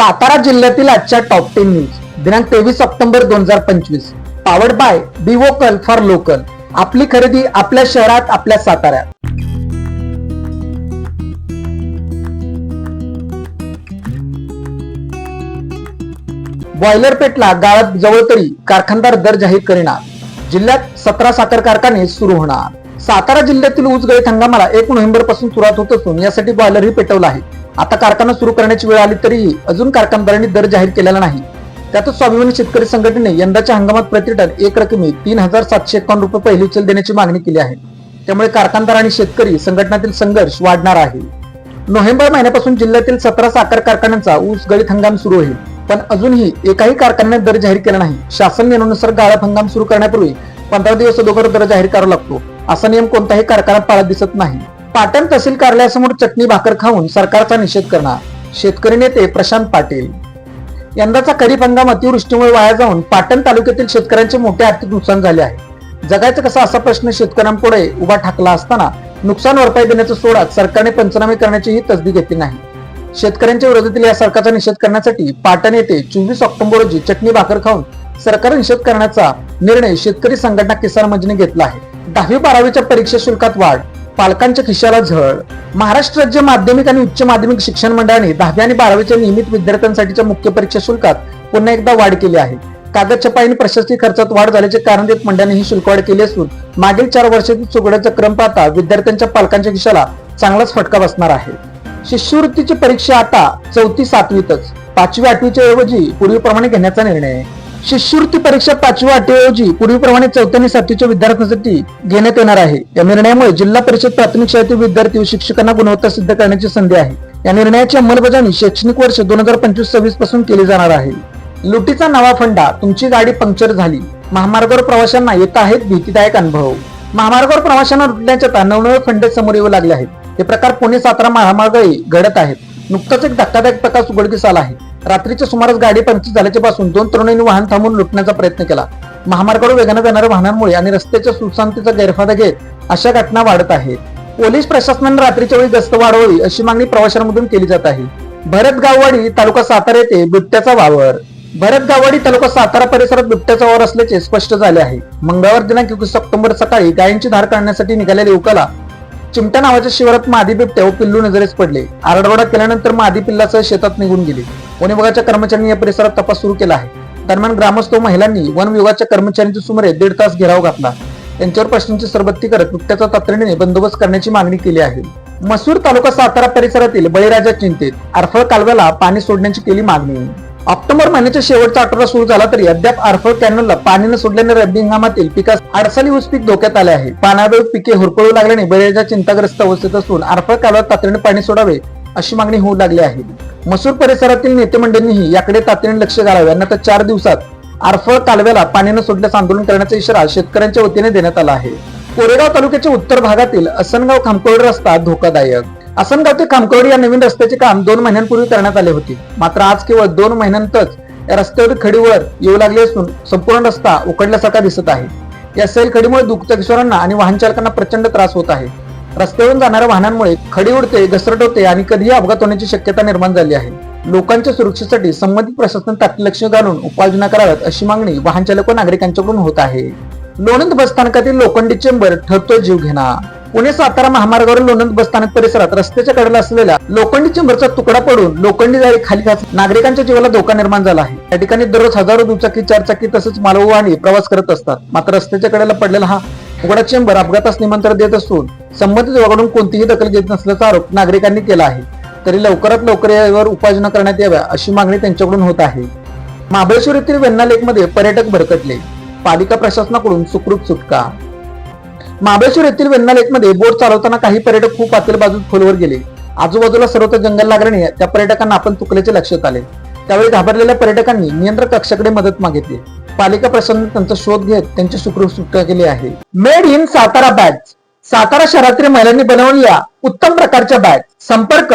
सातारा जिल्ह्यातील आजच्या top ten news दिनांक तेवीस ऑक्टोबर दोन हजार पंचवीस. Powered by be vocal for local आपली खरेदी आपल्या शहरात आपल्या साताऱ्यात. बॉयलर पेटला गाळात जवळ तरी कारखानदार दर जाहीर करणार. जिल्ह्यात सतरा साखर कारखाने सुरू होणार. सातारा जिल्ह्यातील ऊस गळीत हंगामाला एक नोव्हेंबरपासून सुरुवात होत असून यासाठी बॉयलरही पेटवला आहे. आता कारखाना सुरू करण्याची वेळ आली तरीही अजून कारखानदारांनी दर जाहीर केलेला नाही. त्यातच स्वाभिमानी शेतकरी संघटनेने यंदाच्या हंगामात प्रतिटन एक रकमी तीन हजार सातशे एकावन्न रुपये पहिली उचल देण्याची मागणी केली आहे. त्यामुळे कारखानदार आणि शेतकरी संघटनातील संघर्ष वाढणार आहे. नोव्हेंबर महिन्यापासून जिल्ह्यातील सतरा साखर कारखान्यांचा ऊस गळीत हंगाम सुरू होईल पण अजूनही एकाही कारखान्याने दर जाहीर केला नाही. शासन नियमानुसार गाळप हंगाम सुरू करण्यापूर्वी पंधरा दिवस अगोदर दर जाहीर करावा लागतो. असा नियम कोणताही कारखान्यात पाळत दिसत नाही. पाटण तहसील कार्यालयासमोर चटणी भाकर खाऊन सरकारचा निषेध करणार. शेतकरी नेते प्रशांत पाटील. यंदाचा खरीप हंगाम अतिवृष्टीमुळे वाया जाऊन पाटण तालुक्यातील शेतकऱ्यांचे मोठे आर्थिक नुकसान झाले आहे. जगायचं कसा असा प्रश्न शेतकऱ्यांपुढे उभा ठाकला असताना नुकसान भरपाई देण्याचं सोडात सरकारने पंचनामे करण्याचीही तसदी घेतली नाही. शेतकऱ्यांच्या विरोधातील या सरकारचा निषेध करण्यासाठी पाटण येथे चोवीस ऑक्टोबर रोजी चटणी भाकर खाऊन सरकार निषेध करण्याचा निर्णय शेतकरी संघटना किसान मंचने घेतला आहे. दहावी बारावीच्या परीक्षा शुल्कात वाढ. पालकांच्या खिशाला झळ. महाराष्ट्र राज्य माध्यमिक आणि उच्च माध्यमिक शिक्षण मंडळाने दहावी आणि बारावीच्या नियमित विद्यार्थ्यांसाठीच्या मुख्य परीक्षा शुल्कात पुन्हा एकदा वाढ केली आहे. कागद छपाई आणि प्रशासकीय खर्चात वाढ झाल्याचे कारण देत मंडळाने ही शुल्क वाढ केली असून मागील चार वर्षातील चुकड्याचा क्रम पाहता विद्यार्थ्यांच्या पालकांच्या खिशाला चांगलाच फटका बसणार आहे. शिष्यवृत्तीची परीक्षा आता चौथी सातवीतच. पाचवी आठवीच्या ऐवजी पूर्वीप्रमाणे घेण्याचा निर्णय. शिष्यवृत्ती परीक्षा पाचव्या आठवीऐवजी पूर्वीप्रमाणे चौथ्या आणि सातवीच्या विद्यार्थ्यांसाठी घेण्यात येणार आहे. या निर्णयामुळे जिल्हा परिषद प्राथमिक शाळेतील विद्यार्थी व शिक्षकांना गुणवत्ता सिद्ध करण्याची संधी आहे. या निर्णयाची अंमलबजावणी शैक्षणिक वर्ष दोन हजार पंचवीस सव्वीसपासून केली जाणार आहे. लुटीचा नवा फंडा तुमची गाडी पंक्चर झाली. महामार्गावर प्रवाशांना येत आहेत भीतीदायक अनुभव. महामार्गावर प्रवाशांना लुटण्याच्या नवनवे फंडे समोर येऊ लागले आहेत. हे प्रकार पुणे सातारा महामार्गही घडत आहेत. नुकताच एक धक्कादायक प्रकार उघडकीस आला आहे. रात्रीच्या सुमारास गाडी पंक्चर झाल्याच्या पासून दोन तरुणांनी वाहन थांबून लुटण्याचा प्रयत्न केला. महामार्गावर वेगाने जाणाऱ्या वाहनांमुळे आणि रस्त्याच्या सुशांतीचा गैरफायदा घेत अशा घटना वाढत आहेत. पोलीस प्रशासनाने रात्रीच्या वेळी गस्त वाढवावी अशी मागणी प्रवाशांमधून केली जात आहे. भरत गाववाडी तालुका सातारा येथे बिबट्याचा वावर. भरत गाववाडी तालुका सातारा परिसरात बिबट्याचा वावर असल्याचे स्पष्ट झाले आहे. मंगळवार दिनांक एकवीस ऑक्टोबर सकाळी गायींची धार काढण्यासाठी निघालेल्या युवकाला चिमट्या नावाच्या शिवारात मादी बिबट्या व पिल्लू नजरेस पडले. आरडाओरडा केल्यानंतर मादी पिल्लासह शेतात निघून गेले. वन विभागाच्या कर्मचाऱ्यांनी या परिसरात तपास सुरू केला आहे. दरम्यान ग्रामस्थ महिलांनी वन विभागाच्या कर्मचाऱ्यांच्या सुमारे दीड तास घेराव घातला. त्यांच्यावर प्रश्नांची सरबत्ती करत नुकत्याचा तातडीने बंदोबस्त करण्याची मागणी केली आहे. मसूर तालुका सातारा परिसरातील बळीराजा चिंतेत आरफळ कालव्याला पाणी सोडण्याची केली मागणी. ऑक्टोबर महिन्याच्या शेवटचा आठवडा सुरू झाला तरी अद्याप आरफळ कॅनलला पाणी न सोडल्याने रब्बी हंगामातील पिकास अडसाली ऊस पीक धोक्यात आले आहे. पाण्यावेळ पिके होरपळू लागल्याने बळीराजा चिंताग्रस्त अवस्थेत असून आरफळ कालव्यात तातडीने पाणी सोडावे अशी मागणी होऊ लागली आहे. मसूर परिसरातील नेते मंडळींनीही याकडे तातडीने लक्ष घालावे. अन्यथा चार दिवसात आरफळ कालव्याला पाणी न सोडल्यास आंदोलन करण्याचा इशारा शेतकऱ्यांच्या वतीने देण्यात आला आहे. कोरेगाव तालुक्याच्या उत्तर भागातील असनगाव खामकोड रस्ता धोकादायक. असनगाव ते खामकोडी या नवीन रस्त्याचे काम दोन महिन्यांपूर्वी करण्यात आले होते. मात्र आज केवळ दोन महिन्यांतच या रस्त्यावर खडीवर येऊ लागले असून संपूर्ण रस्ता उकडल्यासारखा दिसत आहे. या सैल खडीमुळे दुचाकीस्वारांना आणि वाहन चालकांना प्रचंड त्रास होत आहे. रस्त्यावरून जाणाऱ्या वाहनांमुळे खडी उडते घसरट होते आणि कधीही अपघात होण्याची शक्यता निर्माण झाली आहे. लोकांच्या सुरक्षेसाठी संबंधित प्रशासन तात्काळ लक्ष घालून उपाययोजना कराव्यात अशी मागणी वाहन चालक व नागरिकांच्याकडून होत आहे. लोणंद बसस्थानकातील लोखंडी चेंबर ठरतो जीव घेणा. पुणे सातारा महामार्गावरील लोणंद बसस्थानक परिसरात रस्त्याच्या कडेला असलेल्या लोखंडी चेंबरचा तुकडा पडून लोखंडी जाळी खाली नागरिकांच्या जीवाला धोका निर्माण झाला आहे. या ठिकाणी दररोज हजारो दुचाकी चारचाकी तसेच मालवाहने प्रवास करत असतात. मात्र रस्त्याच्या कडेला पडलेला हा उघडा चेंबर अपघातास निमंत्रण देत असून संबंधित विभागाकडून कोणतीही दखल घेत नसल्याचा आरोप नागरिकांनी केला आहे. तरी लवकरात लवकर यावर उपाययोजना करण्यात याव्या अशी मागणी त्यांच्याकडून होत आहे. महाबळेश्वर येथील वेन्ना लेकमध्ये पर्यटक भरकटले. पालिका प्रशासनाकडून सुखरूप सुटका. महाबळेश्वर येथील वेन्ना लेकमध्ये बोट चालवताना काही पर्यटक खूप आतील बाजूत खोलवर गेले. आजूबाजूला सर्वत्र जंगल लागल्याने त्या पर्यटकांना आपण चुकल्याचे लक्षात आले. त्यावेळी घाबरलेल्या पर्यटकांनी नियंत्रण कक्षाकडे मदत मागितली. पालिका प्रशासनाने त्यांचा शोध घेत त्यांची सुखरूप सुटका केली आहे. Made in Satara batch. Satara शहरातील महिलांनी बनवलेल्या उत्तम प्रकारच्या बॅग संपर्क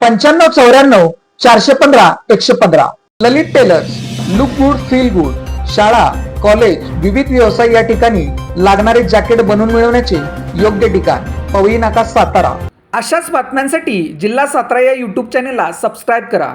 पंच्याण्णव चौऱ्याण्णव चारशे पंधरा एकशे पंधरा. Lalit tailors look good feel good. शाळा कॉलेज विविध व्यवसाय या ठिकाणी लागणारे जॅकेट बनवून मिळवण्याचे योग्य ठिकाण. पवई नाका सातारा. अशाच बातम्यांसाठी जिल्हा सातारा या यूट्यूब चॅनेलला सबस्क्राईब करा.